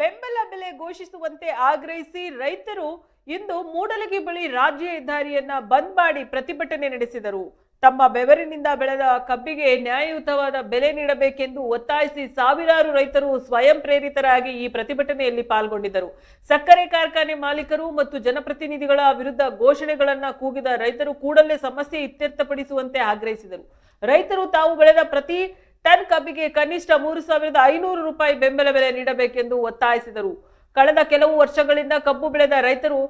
ಬೆಂಬಲ ಬೆಲೆ ಘೋಷಿಸುವಂತೆ ಆಗ್ರಹಿಸಿ ರೈತರು ಇಂದು ಮೂಡಲಗಿ ಬಳಿ ರಾಜ್ಯ ಹೆದ್ದಾರಿಯನ್ನ ಬಂದ್ ಮಾಡಿ ಪ್ರತಿಭಟನೆ ನಡೆಸಿದರು. ತಮ್ಮ ಬೆವರಿನಿಂದ ಬೆಳೆದ ಕಬ್ಬಿಗೆ ನ್ಯಾಯಯುತವಾದ ಬೆಲೆ ನೀಡಬೇಕೆಂದು ಒತ್ತಾಯಿಸಿ ಸಾವಿರಾರು ರೈತರು ಸ್ವಯಂ ಪ್ರೇರಿತರಾಗಿ ಈ ಪ್ರತಿಭಟನೆಯಲ್ಲಿ ಪಾಲ್ಗೊಂಡಿದ್ದರು. ಸಕ್ಕರೆ ಕಾರ್ಖಾನೆ ಮಾಲೀಕರು ಮತ್ತು ಜನಪ್ರತಿನಿಧಿಗಳ ವಿರುದ್ಧ ಘೋಷಣೆಗಳನ್ನ ಕೂಗಿದ ರೈತರು ಕೂಡಲೇ ಸಮಸ್ಯೆ ಇತ್ಯರ್ಥಪಡಿಸುವಂತೆ ಆಗ್ರಹಿಸಿದರು. ರೈತರು ತಾವು ಬೆಳೆದ ಪ್ರತಿ ಟನ್ ಕಬ್ಬಿಗೆ ಕನಿಷ್ಠ ಮೂರು ಸಾವಿರದ ಐನೂರು ರೂಪಾಯಿ ಬೆಂಬಲ ಬೆಲೆ ನೀಡಬೇಕೆಂದು ಒತ್ತಾಯಿಸಿದರು. ಕಳೆದ ಕೆಲವು ವರ್ಷಗಳಿಂದ ಕಬ್ಬು ಬೆಳೆದ ರೈತರು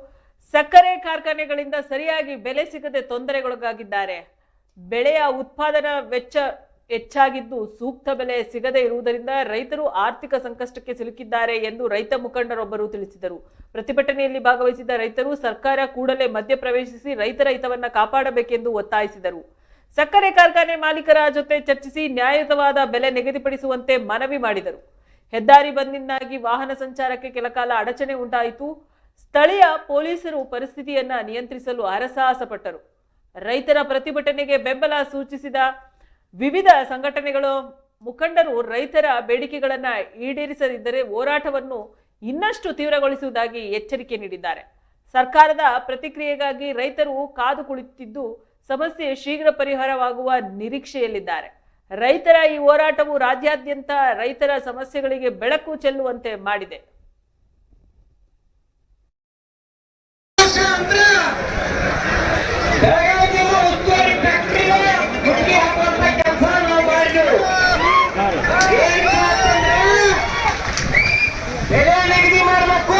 ಸಕ್ಕರೆ ಕಾರ್ಖಾನೆಗಳಿಂದ ಸರಿಯಾಗಿ ಬೆಲೆ ಸಿಗದೆ ತೊಂದರೆಗೊಳಗಾಗಿದ್ದಾರೆ. ಬೆಳೆಯ ಉತ್ಪಾದನಾ ವೆಚ್ಚ ಹೆಚ್ಚಾಗಿದ್ದು ಸೂಕ್ತ ಬೆಲೆ ಸಿಗದೇ ಇರುವುದರಿಂದ ರೈತರು ಆರ್ಥಿಕ ಸಂಕಷ್ಟಕ್ಕೆ ಸಿಲುಕಿದ್ದಾರೆ ಎಂದು ರೈತ ಮುಖಂಡರೊಬ್ಬರು ತಿಳಿಸಿದರು. ಪ್ರತಿಭಟನೆಯಲ್ಲಿ ಭಾಗವಹಿಸಿದ ರೈತರು ಸರ್ಕಾರ ಕೂಡಲೇ ಮಧ್ಯಪ್ರವೇಶಿಸಿ ರೈತರ ಹಿತವನ್ನು ಕಾಪಾಡಬೇಕೆಂದು ಒತ್ತಾಯಿಸಿದರು. ಸಕ್ಕರೆ ಕಾರ್ಖಾನೆ ಮಾಲೀಕರ ಜೊತೆ ಚರ್ಚಿಸಿ ನ್ಯಾಯಯುತವಾದ ಬೆಲೆ ನಿಗದಿಪಡಿಸುವಂತೆ ಮನವಿ ಮಾಡಿದರು. ಹೆದ್ದಾರಿ ಬಂದ್ನಿಂದಾಗಿ ವಾಹನ ಸಂಚಾರಕ್ಕೆ ಕೆಲಕಾಲ ಅಡಚಣೆ ಉಂಟಾಯಿತು. ಸ್ಥಳೀಯ ಪೊಲೀಸರು ಪರಿಸ್ಥಿತಿಯನ್ನ ನಿಯಂತ್ರಿಸಲು ಹರಸಾಹಸಪಟ್ಟರು ರೈತರ ಪ್ರತಿಭಟನೆಗೆ ಬೆಂಬಲ ಸೂಚಿಸಿದ ವಿವಿಧ ಸಂಘಟನೆಗಳು ಮುಖಂಡರು ರೈತರ ಬೇಡಿಕೆಗಳನ್ನ ಈಡೇರಿಸದಿದ್ದರೆ ಹೋರಾಟವನ್ನು ಇನ್ನಷ್ಟು ತೀವ್ರಗೊಳಿಸುವುದಾಗಿ ಎಚ್ಚರಿಕೆ ನೀಡಿದ್ದಾರೆ. ಸರ್ಕಾರದ ಪ್ರತಿಕ್ರಿಯೆಗಾಗಿ ರೈತರು ಕಾದು ಕುಳಿತಿದ್ದು ಸಮಸ್ಯೆ ಶೀಘ್ರ ಪರಿಹಾರವಾಗುವ ನಿರೀಕ್ಷೆಯಲ್ಲಿದ್ದಾರೆ. ರೈತರ ಈ ಹೋರಾಟವು ರಾಜ್ಯಾದ್ಯಂತ ರೈತರ ಸಮಸ್ಯೆಗಳಿಗೆ ಬೆಳಕು ಚೆಲ್ಲುವಂತೆ ಮಾಡಿದೆ. ನಿಗದಿ ಮಾಡಬೇಕು